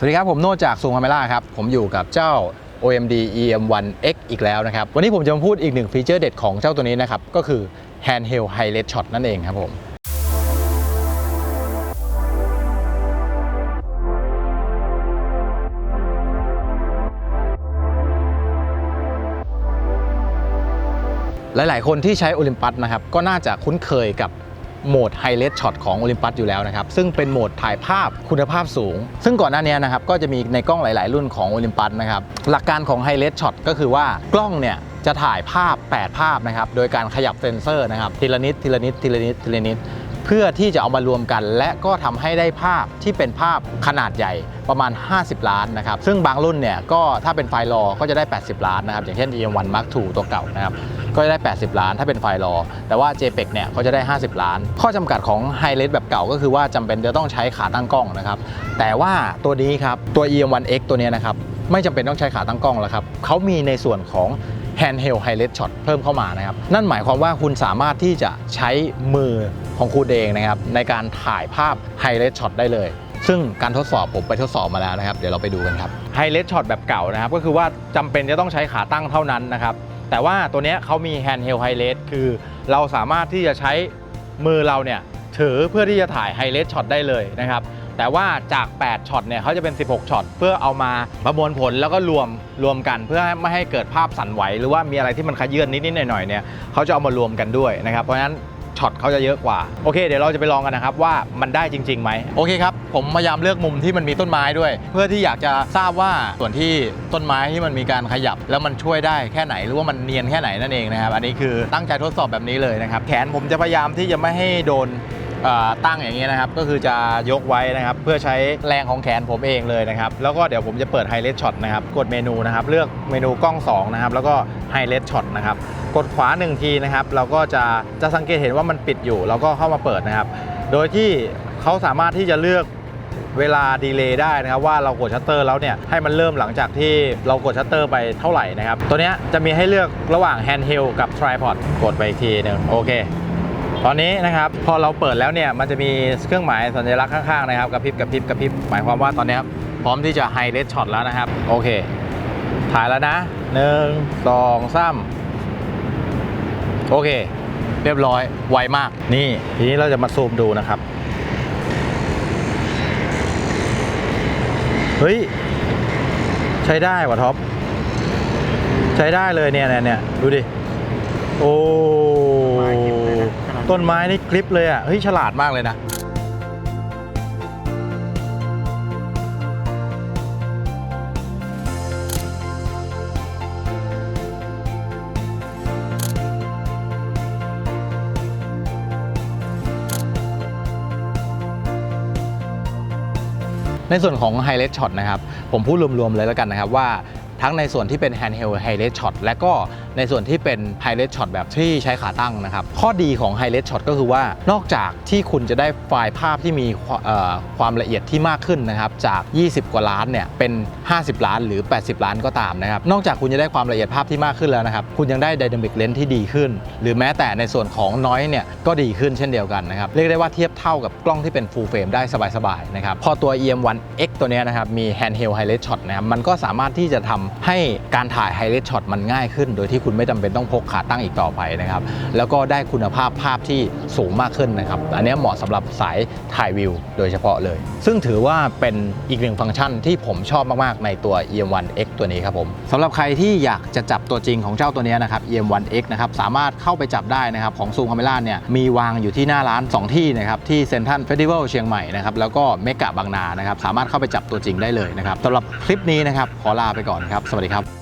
สวัสดีครับ ผมโน่จากซูมคาเมล่าครับ ผมอยู่กับเจ้า OMD EM1X อีกแล้วนะครับ วันนี้ผมจะมาพูดอีกหนึ่งฟีเจอร์เด็ดของเจ้าตัวนี้นะครับ ก็คือ Handheld Highlight Shot นั่นเองครับผมหลาย ๆ คนที่ใช้โอลิมปัสนะครับก็น่าจะคุ้นเคยกับ โหมดไฮไลท์ช็อตของโอลิมปัสอยู่แล้วนะครับ ซึ่งเป็นโหมดถ่ายภาพคุณภาพสูง ซึ่งก่อนหน้านี้นะครับก็จะมีในกล้องหลาย ๆ รุ่นของโอลิมปัสนะครับ หลักการของไฮไลท์ช็อตก็คือว่ากล้องเนี่ยจะถ่ายภาพ 8 ภาพนะครับ โดยการขยับเซนเซอร์นะครับ ทีละนิด ทีละนิด ทีละนิด ทีละนิด เพื่อที่จะเอามารวมกัน และก็ทำให้ได้ภาพที่เป็นภาพขนาดใหญ่ประมาณ 50 ล้านนะครับซึ่งบางรุ่นเนี่ยก็ถ้าเป็นไฟล์รอก็จะได้ 80 ล้านนะครับอย่างเช่น EM1 Mark II ตัวเก่านะครับก็จะได้ 80 ล้านถ้าเป็นไฟล์รอ แต่ว่า JPEG เนี่ยเขาจะได้ 50 ล้าน ข้อจำกัดของ High Res แบบเก่าก็คือว่าจำเป็นจะต้องใช้ขาตั้งกล้องนะครับแต่ว่าตัวนี้ครับตัว EM1X ตัวเนี้ยนะครับไม่จำเป็นต้องใช้ขาตั้งกล้องแล้วครับเขามีในส่วนของ handheld high res shot เพิ่มเข้ามานะครับ นั่นหมายความว่าคุณสามารถที่จะใช้มือของคุณเองนะครับในการถ่ายภาพ high res shot ได้เลย ซึ่งการทดสอบผมไปทดสอบมาแล้วนะครับ เดี๋ยวเราไปดูกันครับ high res shot แบบเก่านะครับ ก็คือว่าจำเป็นจะต้องใช้ขาตั้งเท่านั้นนะครับ แต่ว่าตัวนี้เขามี handheld high res คือเราสามารถที่จะใช้มือเราเนี่ยถือเพื่อที่จะถ่าย high res shot ได้เลยนะครับ แต่ว่าจาก 8 ช็อตเนี่ยเขาจะเป็น 16 ช็อต เพื่อเอามาประมวลผลแล้วก็รวมรวมกัน เพื่อไม่ให้เกิดภาพสั่นไหว หรือว่ามีอะไรที่มันขยื่นนิดๆหน่อยๆเนี่ยเขาจะเอามารวมกันด้วยนะครับเพราะฉะนั้นช็อตเขาจะเยอะกว่า โอเค เดี๋ยวเราจะไปลองกันนะครับว่ามันได้จริงๆไหมโอเคครับ ผมพยายามเลือกมุมที่มันมีต้นไม้ด้วย เพื่อที่อยากจะทราบว่าส่วนที่ต้นไม้ที่มันมีการขยับ แล้วมันช่วยได้แค่ไหนหรือว่ามันเนียนแค่ไหนนั่นเองนะครับ อันนี้คือตั้งใจทดสอบแบบนี้เลยนะครับ แขนผมจะพยายามที่จะไม่ให้โดน ตั้งอย่างนี้นะครับ ก็คือจะยกไว้นะครับ เพื่อใช้แรงของแขนผมเองเลยนะครับ แล้วก็เดี๋ยวผมจะเปิดไฮเล s ช็อตนะครับ กดเมนูนะครับ เลือกเมนูกล้อง2นะครับ แล้วก็ไฮเล s ช็อตนะครับ กดขวา 1 ทีนะครับ เราก็จะจะสังเกตเห็นว่ามันปิดอยู่ เราก็เข้ามาเปิดนะครับ โดยที่เขาสามารถที่จะเลือกเวลาดีเลย์ได้นะครับว่าเรากดชัตเตอร์แล้วเนี่ยให้มันเริ่มหลังจากที่เรากดชัตเตอร์ไปเท่าไหร่นะครับ ตัวนี้จะมีให้เลือกระหว่าง handheld กับ tripod กดไปอีกทีหนึงโอเค ตอนนี้นะครับพอเราเปิดแล้วเนี่ยมันจะมีเครื่องหมายสัญลักษณ์ข้างๆนะครับกระพริบกระพริบกระพริบหมายความว่าตอนนี้ครับพร้อมที่จะไฮเล s ช็อตแล้วนะครับ โอเค ถ่ายแล้วนะหนึ่งสองสามโอเค เรียบร้อยไวมาก นี่ทีนี้เราจะมาซูมดูนะครับ เฮ้ย ใช้ได้ว่ะท็อป ใช้ได้เลยเนี่ยเนี่ยเนี่ยดูดิ โอ้ ต้นไม้นี่คลิปเลยอะเฮ้ยฉลาดมากเลยนะในส่วนของ High Res Shot นะครับ ผมพูดรวมๆเลยแล้วกันนะครับว่า ทั้งในส่วนที่เป็น handheld high res shot และก็ในส่วนที่เป็น high res shot แบบที่ใช้ขาตั้งนะครับ ข้อดีของ high res shot ก็คือว่านอกจากที่คุณจะได้ไฟล์ภาพที่มีความละเอียดที่มากขึ้นนะครับจาก 20 กว่าล้านเนี่ยเป็น 50 ล้านหรือ 80 ล้านก็ตามนะครับ นอกจากคุณจะได้ความละเอียดภาพที่มากขึ้นแล้วนะครับ คุณยังได้ dynamic lens ที่ดีขึ้น หรือแม้แต่ในส่วนของ noise เนี่ยก็ดีขึ้นเช่นเดียวกันนะครับ เรียกได้ว่าเทียบเท่ากับกล้องที่เป็น full frame ได้สบายๆนะครับ พอตัว EM1X ตัวนี้นะครับมี handheld high res shot นะครับมันก็สามารถที่จะทำให้การถ่าย high res shot มันง่ายขึ้น โดยที่คุณไม่จำเป็นต้องพกขาตั้งอีกต่อไปนะครับ แล้วก็ได้คุณภาพภาพที่สูงมากขึ้นนะครับ อันนี้เหมาะสำหรับสายถ่ายวิวโดยเฉพาะเลย ซึ่งถือว่าเป็นอีกหนึ่งฟังก์ชันที่ผมชอบมาก ๆ ในตัว EM1X ตัวนี้ครับผมสำหรับใครที่อยากจะจับตัวจริงของเจ้าตัวนี้นะครับ EM1X นะครับสามารถเข้าไปจับได้นะครับของซูมคาเมล่าเนี่ยมีวางอยู่ที่หน้าร้าน 2 ที่นะครับที่เซ็นทรัลเฟสติวัลเชียงใหม่นะครับแล้วก็เมกะบางนานะครับสามารถเข้าไปจับตัวจริงได้เลยนะครับสำหรับคลิปนี้นะครับขอลาไปก่อนครับ สวัสดีครับ